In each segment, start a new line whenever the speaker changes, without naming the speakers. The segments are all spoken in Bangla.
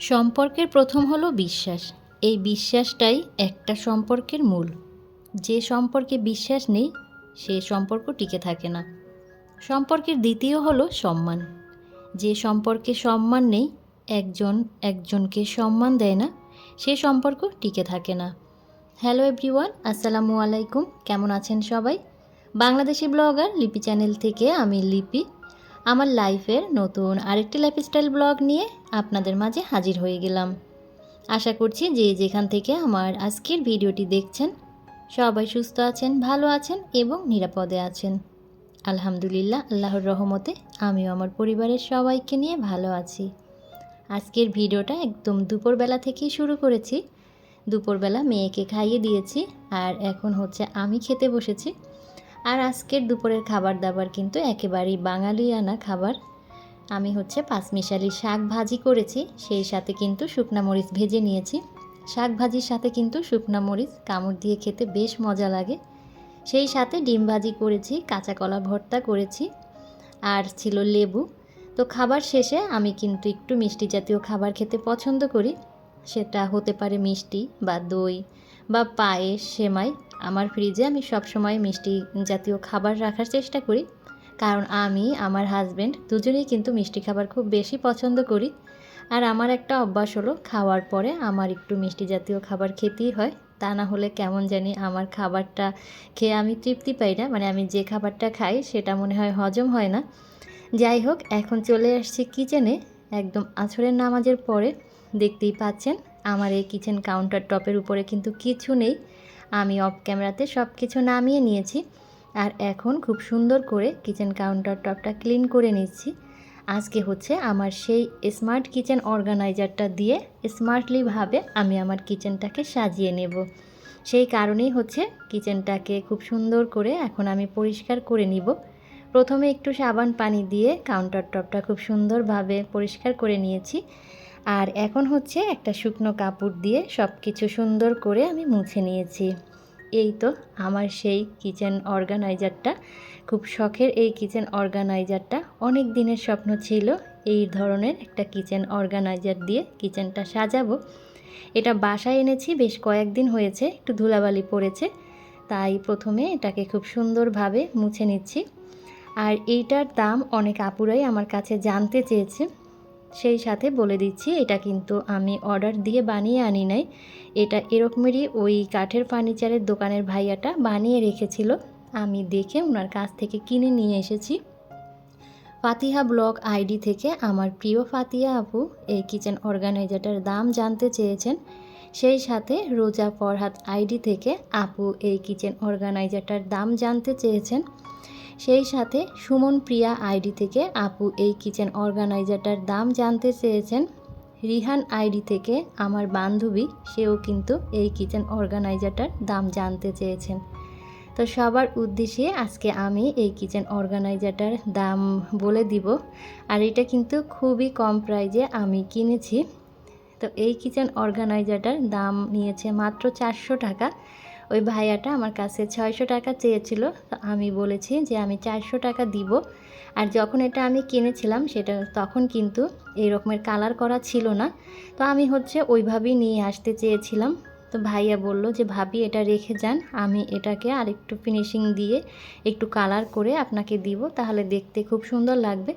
সম্পর্কের প্রথম হলো বিশ্বাস। এই বিশ্বাসটাই একটা সম্পর্কের মূল। যে সম্পর্কে বিশ্বাস নেই, সে সম্পর্ক টিকে থাকে না। সম্পর্কের দ্বিতীয় হলো সম্মান। যে সম্পর্কে সম্মান নেই, একজন একজনকে সম্মান দেয় না, সে সম্পর্ক টিকে থাকে না। হ্যালো এভরিওয়ান, আসসালামু আলাইকুম। কেমন আছেন সবাই? বাংলাদেশি ব্লগার লিপি চ্যানেল থেকে আমি লিপি। আমার লাইফের নতুন আরেকটি লাইফস্টাইল ব্লগ নিয়ে আপনাদের মাঝে হাজির হয়ে গেলাম। আশা করছি যে যেখান থেকে আমার আজকের ভিডিওটি দেখছেন, সবাই সুস্থ আছেন, ভালো আছেন এবং নিরাপদে আছেন। আলহামদুলিল্লাহ, আল্লাহর রহমতে আমিও আমার পরিবারের সবাইকে নিয়ে ভালো আছি। আজকের ভিডিওটা একদম দুপুরবেলা থেকেই শুরু করেছি। দুপুরবেলা মেয়েকে খাইয়ে দিয়েছি আর এখন হচ্ছে আমি খেতে বসেছি। আর আজকের দুপুরের খাবার দাবার কিন্তু একেবারেই বাঙালিয়ানা খাবার। আমি হচ্ছে পাঁচমিশালি শাক ভাজি করেছি, সেই সাথে কিন্তু শুকনা মরিচ ভেজে নিয়েছি। শাক ভাজির সাথে কিন্তু শুকনা মরিচ, কামড় দিয়ে খেতে বেশ মজা লাগে। সেই সাথে ডিম ভাজি করেছি, কাঁচা কলা ভর্তা করেছি আর ছিল লেবু। তো খাবার শেষে আমি কিন্তু একটু মিষ্টি জাতীয় খাবার খেতে পছন্দ করি। সেটা হতে পারে মিষ্টি বা দই বা পায়েস, সেমাই আমার ফ্রিজে আমি সবসময় মিষ্টি জাতীয় খাবার রাখার চেষ্টা করি। কারণ আমি, আমার হাজব্যান্ড দুজনেই কিন্তু মিষ্টি খাবার খুব বেশি পছন্দ করি। আর আমার একটা অভ্যাস হলো, খাওয়ার পরে আমার একটু মিষ্টি জাতীয় খাবার খেতেই হয়। তা না হলে কেমন জানি আমার খাবারটা খেয়ে আমি তৃপ্তি পাই না। মানে আমি যে খাবারটা খাই, সেটা মনে হয় হজম হয় না। যাই হোক, এখন চলে আসছি কিচেনে একদম আছরের নামাজের পরে দেখতেই পাচ্ছেন আমার এই কিচেন কাউন্টার টপের উপরে কিন্তু কিছু নেই। আমি অফ ক্যামেরাতে সব কিছু নামিয়ে নিয়েছি আর এখন খুব সুন্দর করে কিচেন কাউন্টার টপটা ক্লিন করে নিচ্ছি। আজকে হচ্ছে আমার সেই স্মার্ট কিচেন অর্গানাইজারটা দিয়ে স্মার্টলিভাবে আমি আমার কিচেনটাকে সাজিয়ে নেব। সেই কারণেই হচ্ছে কিচেনটাকে খুব সুন্দর করে এখন আমি পরিষ্কার করে নিব। প্রথমে একটু সাবান পানি দিয়ে কাউন্টার টপটা খুব সুন্দরভাবে পরিষ্কার করে নিয়েছি। আর এখন হচ্ছে একটা শুকনো কাপড় দিয়ে সব কিছু সুন্দর করে আমি মুছে নিয়েছি। এই তো আমার সেই কিচেন অর্গানাইজারটা। খুব শখের এই কিচেন অর্গানাইজারটা অনেক দিনের স্বপ্ন ছিল এই ধরনের একটা কিচেন অর্গানাইজার দিয়ে কিচেনটা সাজাবো। এটা বাসায় এনেছি, বেশ কয়েকদিন হয়েছে, একটু ধুলাবালি পড়েছে। তাই প্রথমে এটাকে খুব সুন্দরভাবে মুছে নিচ্ছি। আর এইটার দাম অনেক আপুরাই আমার কাছে জানতে চেয়েছে। সেই সাথে বলে দিচ্ছি, এটা কিন্তু আমি অর্ডার দিয়ে বানিয়ে আনি নাই। এটা এরকমেরই ওই কাঠের ফার্নিচারের দোকানের ভাইয়াটা বানিয়ে রেখেছিল। আমি দেখে ওনার কাছ থেকে কিনে নিয়ে এসেছি। ফাতিহা ব্লগ আইডি থেকে আমার প্রিয় ফাতিহা আপু, এই কিচেন অর্গানাইজারটার দাম জানতে চেয়েছেন। সেই সাথে রোজা ফরহাদ আইডি থেকে আপু এই কিচেন অর্গানাইজারটার দাম জানতে চেয়েছেন। সেই সাথে সুমন প্রিয়া আইডি থেকে আপু এই কিচেন অর্গানাইজারটার দাম জানতে চেয়েছেন। রিহান আইডি থেকে আমার বান্ধবী, সেও কিন্তু এই কিচেন অর্গানাইজারটার দাম জানতে চেয়েছেন। তো সবার উদ্দেশ্যে আজকে আমি এই কিচেন অর্গানাইজারটার দাম বলে দিব। আর এটা কিন্তু খুবই কম প্রাইজে আমি কিনেছি। তো এই কিচেন অর্গানাইজারটার দাম নিয়েছে মাত্র চারশো টাকা। ওই ভাইয়াটা আমার কাছে ছয়শো টাকা চেয়েছিল। আমি বলেছি যে আমি চারশো টাকা দিব। আর যখন এটা আমি কিনেছিলাম সেটা তখন কিন্তু এই রকমের কালার করা ছিল না। তো আমি হচ্ছে ওইভাবেই নিয়ে আসতে চেয়েছিলাম। তো ভাইয়া বলল যে, ভাবি, এটা রেখে যান। আমি এটাকে আরেকটু ফিনিশিং দিয়ে একটু কালার করে আপনাকে দিব, তাহলে দেখতে খুব সুন্দর লাগবে।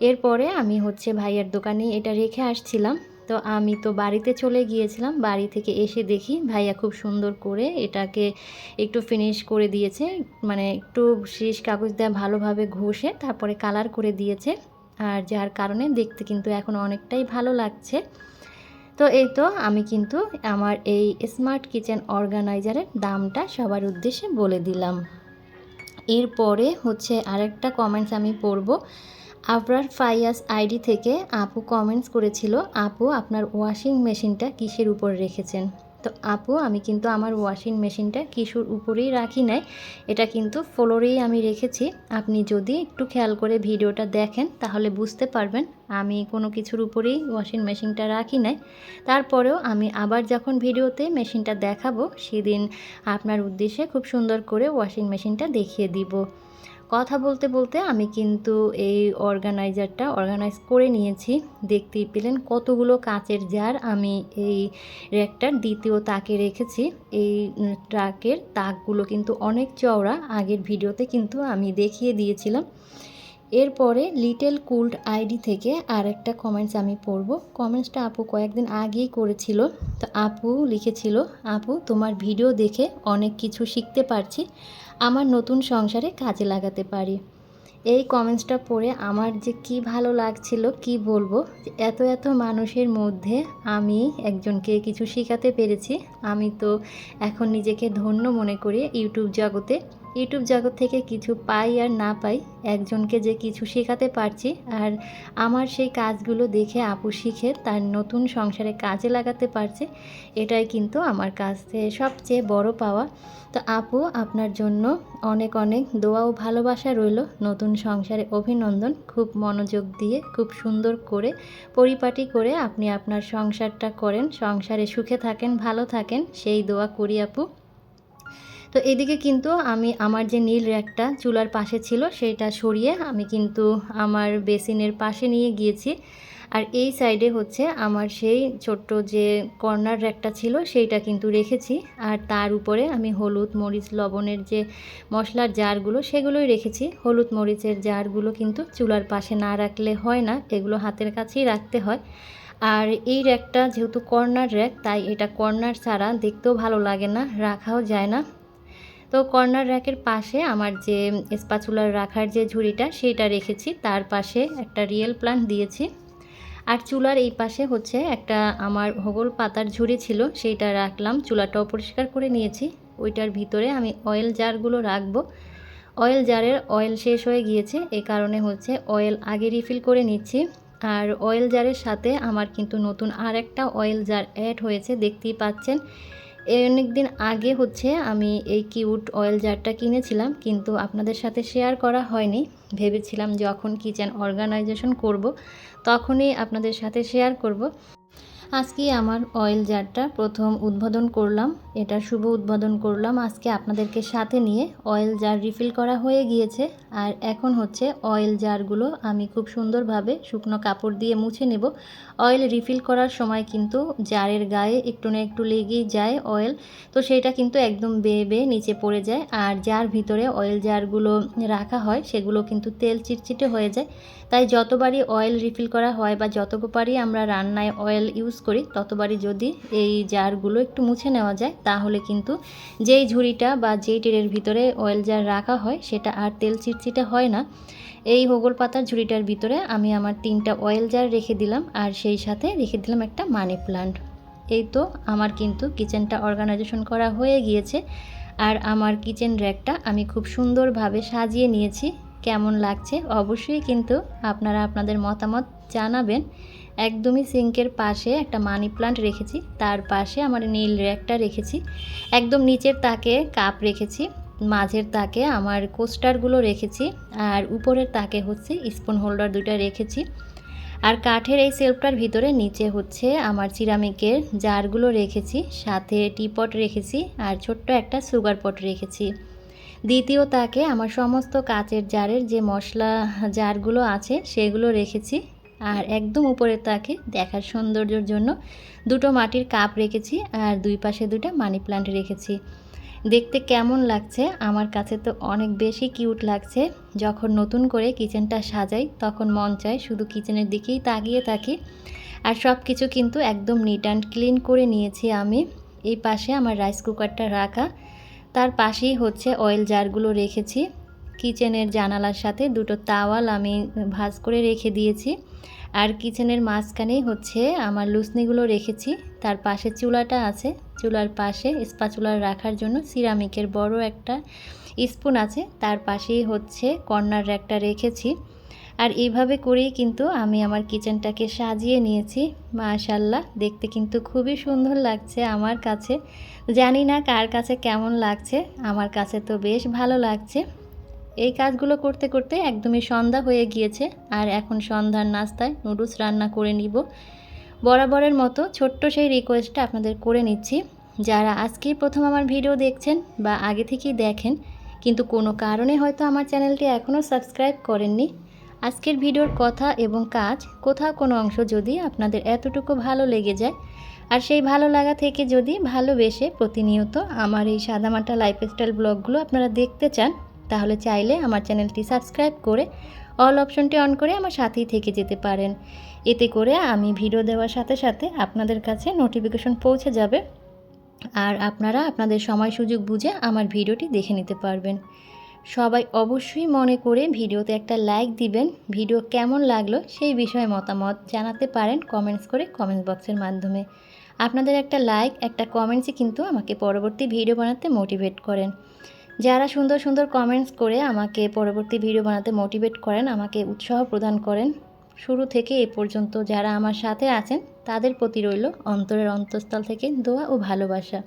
এরপরে আমি হচ্ছে ভাইয়ার দোকানে এটা রেখে আসছিলাম। তো আমি তো বাড়িতে চলে গিয়েছিলাম। বাড়ি থেকে এসে দেখি ভাইয়া খুব সুন্দর করে এটাকে একটু ফিনিশ করে দিয়েছে। মানে একটু শেষ কাগজ দেওয়া ভালোভাবে ঘষে তারপরে কালার করে দিয়েছে। আর যার কারণে দেখতে কিন্তু এখন অনেকটাই ভালো লাগছে। তো এই তো আমি কিন্তু আমার এই স্মার্ট কিচেন অর্গানাইজারের দামটা সবার উদ্দেশ্যে বলে দিলাম। এরপরে হচ্ছে আরেকটা কমেন্টস আমি পড়ব। আবরার ফাইয়াস আইডি থেকে আপু কমেন্টস করেছিল, আপু, আপনার ওয়াশিং মেশিনটা কিসের উপর রেখেছেন? তো আপু, আমি কিন্তু আমার ওয়াশিং মেশিনটা কিসুর উপরেই রাখি নাই, এটা কিন্তু ফ্লোরেই আমি রেখেছি। আপনি যদি একটু খেয়াল করে ভিডিওটা দেখেন, তাহলে বুঝতে পারবেন আমি কোনো কিছুর উপরেই ওয়াশিং মেশিনটা রাখি নাই। তারপরেও আমি আবার যখন ভিডিওতে মেশিনটা দেখাবো, সেদিন আপনার উদ্দেশ্যে খুব সুন্দর করে ওয়াশিং মেশিনটা দেখিয়ে দিব। কথা বলতে বলতে আমি কিন্তু এই অর্গানাইজারটা অর্গানাইজ করে নিয়েছি। দেখতেই পেলেন কতগুলো কাঁচের জার আমি এই র্যাকটার দ্বিতীয় তাকে রেখেছি। এই ট্রাকের তাকগুলো কিন্তু অনেক চওড়া। আগের ভিডিওতে কিন্তু আমি দেখিয়ে দিয়েছিলাম। এরপরে লিটল কুল্ড আইডি থেকে আর একটা কমেন্টস আমি পড়ব। কমেন্টসটা আপু কয়েকদিন আগেই করেছিল। তো আপু লিখেছিল, আপু, তোমার ভিডিও দেখে অনেক কিছু শিখতে পারছি। আমার নতুন সংসারে কাজে লাগাতে পারি। এই কমেন্টসটা পড়ে আমার যে কি ভালো লাগছিল, কি বলব? এত এত মানুষের মধ্যে আমি একজনকে কিছু শেখাতে পেরেছি। আমি তো এখন নিজেকে ধন্য মনে করি ইউটিউব জগতে। ইউটিউব জগৎ থেকে কিছু পাই আর না পাই, একজনকে যে কিছু শেখাতে পারছি আর আমার সেই কাজগুলো দেখে আপু শিখে তার নতুন সংসারে কাজে লাগাতে পারছে, এটাই কিন্তু আমার কাছে সবচেয়ে বড় পাওয়া। তো আপু, আপনার জন্য অনেক অনেক দোয়া ও ভালোবাসা রইল নতুন সংসারে অভিনন্দন, খুব মনোযোগ দিয়ে, খুব সুন্দর করে, পরিপাটি করে আপনি আপনার সংসারটা করেন, সংসারে সুখে থাকেন, ভালো থাকেন, সেই দোয়া করি আপু। তো এদিকে কিন্তু আমি আমার যে নীল র্যাকটা চুলার পাশে ছিল সেটা সরিয়ে আমি কিন্তু আমার বেসিনের পাশে নিয়ে গিয়েছি। আর এই সাইডে হচ্ছে আমার সেই ছোট্ট যে কর্নার র্যাকটা ছিল সেইটা কিন্তু রেখেছি। আর তার উপরে আমি হলুদ, মরিচ, লবণের যে মশলার জারগুলো সেগুলোই রেখেছি। হলুদ, মরিচের জারগুলো কিন্তু চুলার পাশে না রাখলে হয় না, এগুলো হাতের কাছেই রাখতে হয়। আর এই র্যাকটা যেহেতু কর্নার র্যাক, তাই এটা কর্নার ছাড়া দেখতেও ভালো লাগে না, রাখাও যায় না। তো কর্নার র্যাকের পাশে আমার যে স্পাচুলার রাখার যে ঝুড়িটা, সেইটা রেখেছি। তার পাশে একটা রিয়েল প্লান্ট দিয়েছি। আর চুলার এই পাশে হচ্ছে একটা আমার হোগল পাতার ঝুড়ি ছিল, সেইটা রাখলাম। চুলাটাও পরিষ্কার করে নিয়েছি। ওইটার ভিতরে আমি অয়েল জারগুলো রাখব। অয়েল জারের অয়েল শেষ হয়ে গিয়েছে। এই কারণে হচ্ছে অয়েল আগে রিফিল করে নিচ্ছি। আর অয়েল জারের সাথে আমার কিন্তু নতুন আর একটা অয়েল জার অ্যাড হয়েছে, দেখতেই পাচ্ছেন। অনেক দিন আগে হচ্ছে আমি এই কিউট অয়েল জারটা কিনেছিলাম, কিন্তু আপনাদের সাথে শেয়ার করা হয়নি। ভেবেছিলাম যখন কিচেন অর্গানাইজেশন করব, তখনই আপনাদের সাথে শেয়ার করব। আজকে আমার অয়েল জারটা প্রথম উদ্বোধন করলাম। এটা শুভ উদ্বোধন করলাম। আজকে আপনাদেরকে সাথে নিয়ে অয়েল জার রিফিল করা হয়ে গিয়েছে। আর এখন হচ্ছে অয়েল জারগুলো আমি খুব সুন্দরভাবে শুকনো কাপড় দিয়ে মুছে নেব। অয়েল রিফিল করার সময় কিন্তু জারের গায়ে একটু না একটু লেগেই যায় অয়েল তো সেটা কিন্তু একদম বেয়ে বেয়ে নিচে পড়ে যায়। আর যার ভিতরে অয়েল জারগুলো রাখা হয়, সেগুলো কিন্তু তেল চিটচিটে হয়ে যায়। তাই যতবারই অয়েল রিফিল করা হয় বা যতবারই আমরা রান্নায় অয়েল ইউজ করি, ততবারই যদি এই জারগুলো একটু মুছে নেওয়া যায়, তাহলে কিন্তু যেই ঝুড়িটা বা যেই টেরের ভিতরে অয়েল জার রাখা হয়, সেটা আর তেল চিটচিটে হয় না। এই হোগল পাতার ঝুড়িটার ভিতরে আমি আমার তিনটা অয়েল জার রেখে দিলাম, আর সেই সাথে রেখে দিলাম একটা মানি প্লান্ট এই তো আমার কিন্তু কিচেনটা অর্গানাইজেশন করা হয়ে গিয়েছে, আর আমার কিচেন র্যাকটা আমি খুব সুন্দরভাবে সাজিয়ে নিয়েছি। কেমন লাগছে অবশ্যই কিন্তু আপনারা আপনাদের মতামত জানাবেন, একদমই সিঙ্কের পাশে একটা মানি প্লান্ট রেখেছি, তার পাশে আমার নীল র্যাকটা রেখেছি, একদম নিচের তাকে কাপ রেখেছি, মাঝের তাকে আমার কোস্টারগুলো রেখেছি, আর উপরের তাকে হচ্ছে স্পুন হোল্ডার দুটো রেখেছি, আর কাঠের এই সেলফটার ভিতরে নিচে হচ্ছে আমার সিরামিকের জারগুলো রেখেছি, সাথে টিপট রেখেছি, আর ছোট্ট একটা সুগার পট রেখেছি। দ্বিতীয় তাকে আমার সমস্ত কাচের জারের যে মশলা জারগুলো আছে, সেগুলো রেখেছি আর একদম উপরে তাকে দেখার সৌন্দর্যের জন্য দুটো মাটির কাপ রেখেছি আর দুই পাশে দুটো মানি প্লান্ট রেখেছি। দেখতে কেমন লাগছে? আমার কাছে তো অনেক বেশি কিউট লাগছে। যখন নতুন করে কিচেনটা সাজাই, তখন মন চায় শুধু কিচেনের দিকেই তাকিয়ে থাকি। আর সব কিছু কিন্তু একদম নিট অ্যান্ড ক্লিন করে নিয়েছি আমি। এই পাশে আমার রাইস কুকারটা রাখা। তার পাশেই হচ্ছে অয়েল জারগুলো রেখেছি। কিচেনের জানালার সাথে দুটো তাওয়াল আমি ভাজ করে রেখে দিয়েছি। আর কিচেনের মাঝখানেই হচ্ছে আমার লুসনিগুলো রেখেছি। তার পাশে চুলাটা আছে। চুলার পাশে স্পাচুলার রাখার জন্য সিরামিকের বড় একটা স্পুন আছে। তার পাশেই হচ্ছে কর্নার র্যাকটা রেখেছি। আর এইভাবে করেই কিন্তু আমি আমার কিচেনটাকে সাজিয়ে নিয়েছি। মাশাল্লাহ, দেখতে কিন্তু খুবই সুন্দর লাগছে আমার কাছে। জানি না কার কাছে কেমন লাগছে, আমার কাছে তো বেশ ভালো লাগছে। এই কাজগুলো করতে করতে একদমই সন্ধ্যা হয়ে গিয়েছে, আর এখন সন্ধ্যার নাস্তায় নুডলস রান্না করে নিব। বরাবরের মতো ছোট্ট সেই রিকোয়েস্টটা আপনাদের করে নিচ্ছি। যারা আজকেই প্রথম আমার ভিডিও দেখছেন বা আগে থেকেই দেখেন, কিন্তু কোনো কারণে হয়তো আমার চ্যানেলটি এখনও সাবস্ক্রাইব করেননি, আজকের ভিডিওর কথা এবং কাজ, কোথাও কোনো অংশ যদি আপনাদের এতটুকু ভালো লেগে যায়, আর সেই ভালো লাগা থেকে যদি ভালোবেসে প্রতিনিয়ত আমার এই সাদামাটা লাইফস্টাইল ব্লগগুলো আপনারা দেখতে চান তাহলে চাইলে আমার চ্যানেলটি সাবস্ক্রাইব করে অল অপশনটি অন করে আমার সাথেই থেকে যেতে পারেন। এতে করে আমি ভিডিও দেওয়ার সাথে সাথে আপনাদের কাছে নোটিফিকেশন পৌঁছে যাবে আর আপনারা আপনাদের সময় সুযোগ বুঝে আমার ভিডিওটি দেখে নিতে পারবেন। সবাই অবশ্যই মনে করে ভিডিওতে একটা লাইক দিবেন। ভিডিও কেমন লাগল সেই বিষয়ে মতামত জানাতে পারেন কমেন্টস করে কমেন্ট বক্সের মাধ্যমে। আপনাদের একটা লাইক, একটা কমেন্টসই কিন্তু আমাকে পরবর্তী ভিডিও বানাতে মোটিভেট করেন। যারা সুন্দর সুন্দর কমেন্টস করে আমাকে পরবর্তী ভিডিও বানাতে মোটিভেট করেন, আমাকে উৎসাহ প্রদান করেন, শুরু থেকে এ পর্যন্ত যারা আমার সাথে আছেন, তাদের প্রতি রইল অন্তরের অন্তঃস্থল থেকে দোয়া ও ভালোবাসা।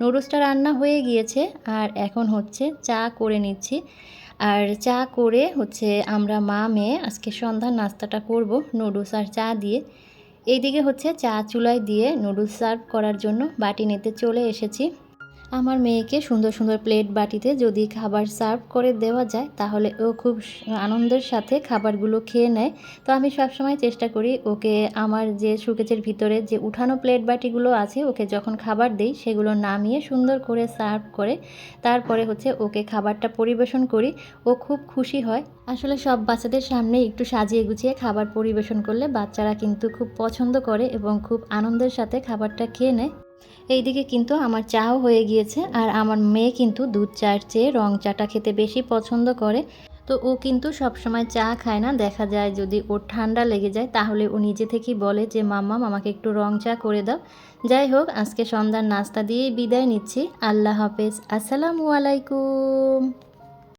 নুডলসটা রান্না হয়ে গিয়েছে, আর এখন হচ্ছে চা করে নিচ্ছি। আর চা করে হচ্ছে আমরা মা, মেয়ে আজকে সন্ধ্যার নাস্তাটা করব নুডলস আর চা দিয়ে। এইদিকে হচ্ছে চা চুলায় দিয়ে নুডলস সার্ভ করার জন্য বাটি নিতে চলে এসেছি। আমার মেয়েকে সুন্দর সুন্দর প্লেট বাটিতে যদি খাবার সার্ভ করে দেওয়া যায়, তাহলে ও খুব আনন্দের সাথে খাবারগুলো খেয়ে নেয়। তো আমি সবসময় চেষ্টা করি ওকে আমার যে সুকেচের ভিতরে যে উঠানো প্লেট বাটিগুলো আছে, ওকে যখন খাবার দেই, সেগুলো নামিয়ে সুন্দর করে সার্ভ করে, তারপরে হচ্ছে ওকে খাবারটা পরিবেশন করি। ও খুব খুশি হয়। আসলে সব বাচ্চাদের সামনে একটু সাজিয়ে গুছিয়ে খাবার পরিবেশন করলে বাচ্চারা কিন্তু খুব পছন্দ করে এবং খুব আনন্দের সাথে খাবারটা খেয়ে নেয়। এইদিকে কিন্তু আমার চাও হয়ে গিয়েছে আর আমার মেয়ে কিন্তু দুধ চায়ের চেয়ে রং চাটা খেতে বেশি পছন্দ করে। তো ও কিন্তু সবসময় চা খায় না। দেখা যায় যদি ওর ঠান্ডা লেগে যায় তাহলে ও নিজে থেকেই বলে যে, মাম্মা, আমাকে একটু রং চা করে দাও। যাই হোক, আজকে সন্ধ্যার নাস্তা দিয়েই বিদায় নিচ্ছি। আল্লাহ হাফেজ। আসসালামু আলাইকুম।